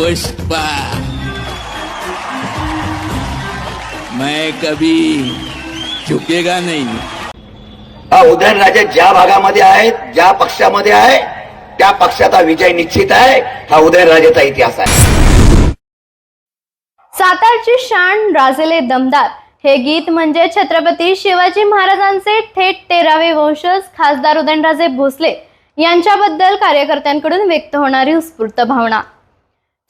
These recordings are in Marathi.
पुष्पा। मैं कभी झुकेगा नहीं। हा उदयनराजे ज्या भागामध्ये आहेत ज्या पक्षामध्ये आहे त्या पक्षाचा विजय निश्चित आहे हा उदयनराजेचा इतिहास आहे. सातारची शान राजले दमदार. हे गीत म्हणजे छत्रपती शिवाजी महाराजांचे थेट तेरावे वंशज खासदार उदयनराजे भोसले यांच्याबद्दल कार्यकर्त्यांकडून व्यक्त होणारी उत्स्फूर्त भावना.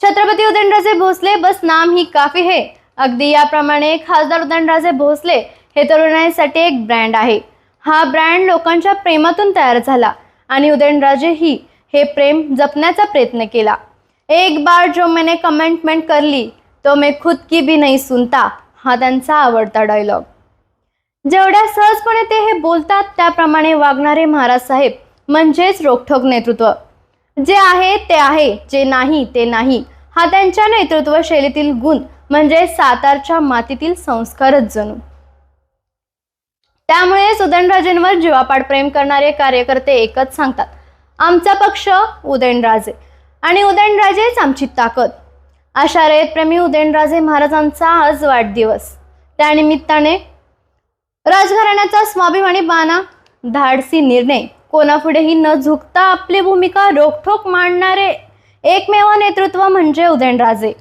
छत्रपती उदयनराजे भोसले बस नाम ही काफी है. अगदी याप्रमाणे खासदार उदयनराजे भोसले हे तरुणाईसाठी एक ब्रँड आहे. हा ब्रँड लोकांच्या प्रेमातून तयार झाला आणि उदयनराजे ही हे प्रेम जपण्याचा प्रयत्न केला. एक बार जो मैंने कमेंटमेंट करली तो मैं खुद की भी नाही सुनता हा त्यांचा आवडता डायलॉग जेवढ्या सहजपणे ते हे बोलतात त्याप्रमाणे वागणारे महाराज साहेब म्हणजेच रोखोक नेतृत्व. जे आहे ते आहे जे नाही ते नाही. हा त्यांच्या नेतृत्व शैलीतील गुण म्हणजे सातारच्या मातीतील संस्कारच जणू. त्यामुळे उदयनराजेंवर जीवापाड प्रेम करणारे कार्यकर्ते एकच सांगतात आमचा पक्ष उदयनराजे आणि उदयनराजेच आमची ताकद. अशा रयतप्रेमी उदयनराजे महाराजांचा आज वाढदिवस. त्यानिमित्ताने राजघराण्याचा स्वाभिमानी बाणा धाडसी निर्णय. कोणापुढेही न झुकता आपली भूमिका रोखठोक मांडणारे एकमेव नेतृत्व म्हणजे उदयनराजे.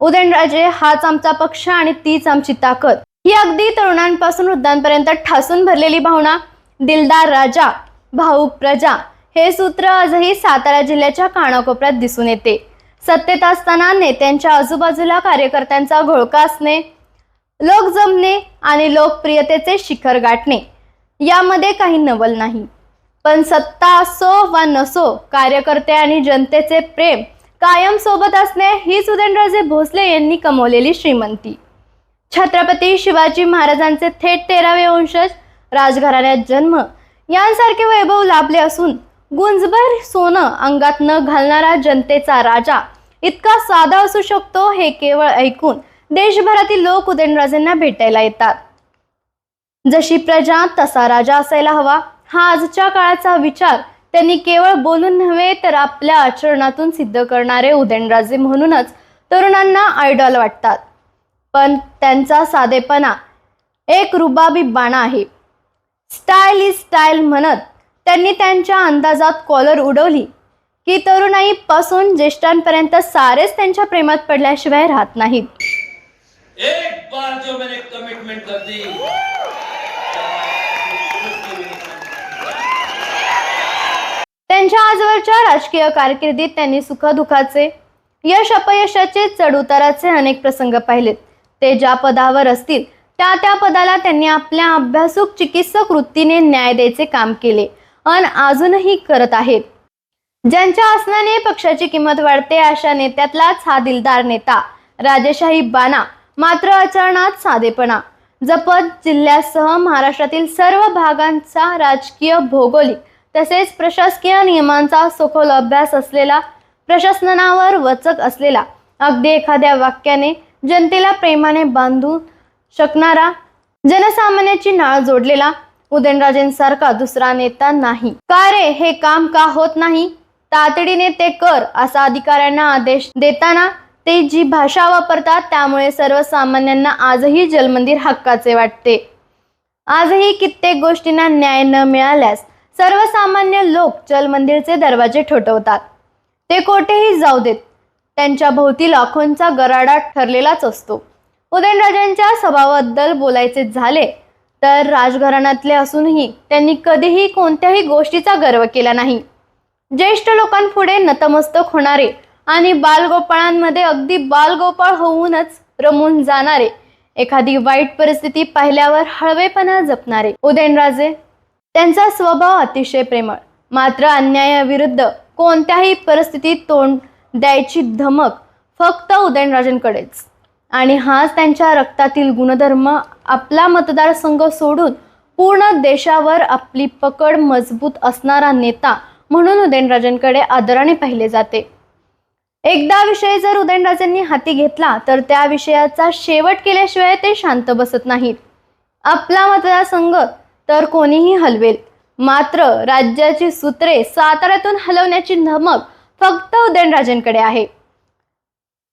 उदयनराजे हाच आमचा पक्ष आणि तीच आमची ताकद. ही अगदी तरुणांपासून वृद्धांपर्यंत ठासून भरलेली भावना दिलदार राजा भाऊक प्रजा हे सूत्र आजही सातारा जिल्ह्याच्या कानाकोपऱ्यात दिसून येते. सत्तेत असताना नेत्यांच्या आजूबाजूला कार्यकर्त्यांचा घोळका असणे लोक जमणे आणि लोकप्रियतेचे शिखर गाठणे यामध्ये काही नवल नाही. पण सत्ता असो वा नसो कार्यकर्ते आणि जनतेचे प्रेम कायम सोबत असणे हीच उदयनराजे भोसले यांनी कमवलेली श्रीमंती. छत्रपती शिवाजी महाराजांचे थेट तेरावे वंशज राजघराण्यात जन्म यांसारखे वैभव लाभले असून गुंजभर सोनं अंगात न घालणारा जनतेचा राजा इतका साधा असू शकतो हे केवळ ऐकून देशभरातील लोक उदयनराजेंना भेटायला येतात. जशी प्रजा तसा राजा असायला हवा. हा आजच्या काळाचा विचार त्यांनी केवळ बोलून नव्हे तर आपल्या आचरणातून सिद्ध करणारे उदयनराजे म्हणूनच तरुणांना आयडॉल वाटतात. पण त्यांचा साधेपणा एक रुबाबी बाणा आहे. स्टाईल इज स्टाईल म्हणत त्यांनी त्यांच्या अंदाजात कॉलर उडवली की तरुणाईपासून ज्येष्ठांपर्यंत सारेच त्यांच्या प्रेमात पडल्याशिवाय राहत नाहीत. एक बार जो मैंने कमिटमेंट कर दी त्यांच्या आजवरच्या राजकीय कारकिर्दीत त्यांनी सुखदुःखाचे यश अपयशाचे चढउताराचे अनेक प्रसंग पाहिलेत ते ज्या पदावर असतील त्या त्या पदाला त्यांनी आपल्या अभ्यासूक चिकित्सक वृत्तीने न्याय द्यायचे काम केले. अन अजूनही करत आहेत. ज्यांच्या असण्याने पक्षाची किंमत वाढते अशा नेत्यातलाच हा दिलदार नेता राजेशाही बाना मात्र आचरणात साधेपणा. जपत जिल्ह्यासह महाराष्ट्रातील सर्व भागांचा राजकीय भौगोलिक तसेच प्रशासकीय नियमांचा सखोल अभ्यास असलेला प्रशासनावर वचक असलेला अगदी एखाद्या वाक्याने जनतेला प्रेमाने बांधू शकणारा जनसामान्याची नाळ जोडलेला उदयनराजेंसारखा दुसरा नेता नाही. का रे? हे काम का होत नाही? तातडीने ते कर असा अधिकाऱ्यांना आदेश देताना ते जी भाषा वापरतात त्यामुळे सर्वसामान्यांना आजही जलमंदिर हक्काचे वाटते. आजही कित्येक गोष्टींना न्याय न मिळाल्यास सर्वसामान्य लोक जलमंदिरचे दरवाजे ठोठवतात. ते कोठेही जाऊ देत. त्यांच्या भोवती लाखोंचा गराडा ठरलेलाच असतो. उदयनराजांच्या स्वभावाबद्दल बोलायचे झाले तर राजघराण्यातले असूनही त्यांनी कधीही कोणत्याही गोष्टीचा गर्व केला नाही. ज्येष्ठ लोकांपुढे नतमस्तक होणारे आणि बालगोपाळांमध्ये अगदी बालगोपाळ होऊनच रमून जाणारे एखादी वाईट परिस्थिती पाहिल्यावर हळवेपणा जपणारे उदयनराजे त्यांचा स्वभाव अतिशय प्रेमळ मात्र अन्यायाविरुद्ध कोणत्याही परिस्थितीत तोंड द्यायची धमक फक्त उदयनराजेंकडेच. आणि हाच त्यांच्या रक्तातील गुणधर्म आपला मतदारसंघ सोडून पूर्ण देशावर आपली पकड मजबूत असणारा नेता म्हणून उदयनराजेंकडे आदराने पाहिले जाते. एकदा विषय जर उदयनराजेंनी हाती घेतला तर त्या विषयाचा शेवट केल्याशिवाय ते शांत बसत नाहीत. आपला मतदारसंघ तर कोणीही हलवेल. मात्र राज्याची सूत्रे साताऱ्यातून हलवण्याची धमक फक्त उदयनराजेंकडे आहे.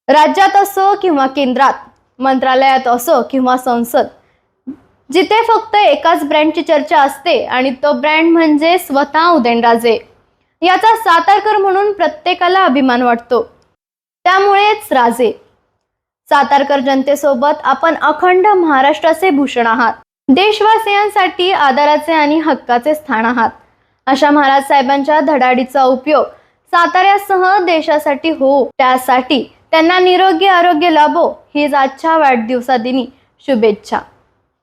राज्यात असो किंवा केंद्रात मंत्रालयात असो किंवा संसद जिथे फक्त एकाच ब्रँडची चर्चा असते आणि तो ब्रँड म्हणजे स्वतः उदयनराजे. याचा सातारकर म्हणून प्रत्येकाला अभिमान वाटतो. त्यामुळेच राजे. सातारकर जनतेसोबत आपण अखंड महाराष्ट्राचे भूषण आहात. देशवासियांसाठी आदराचे आणि हक्काचे स्थान आहात. अशा महाराज साहेबांच्या धडाडीचा उपयोग साताऱ्यासह देशासाठी हो त्यासाठी त्यांना निरोगी आरोग्य लाभो हीच आजच्या वाढदिवसादिनी शुभेच्छा.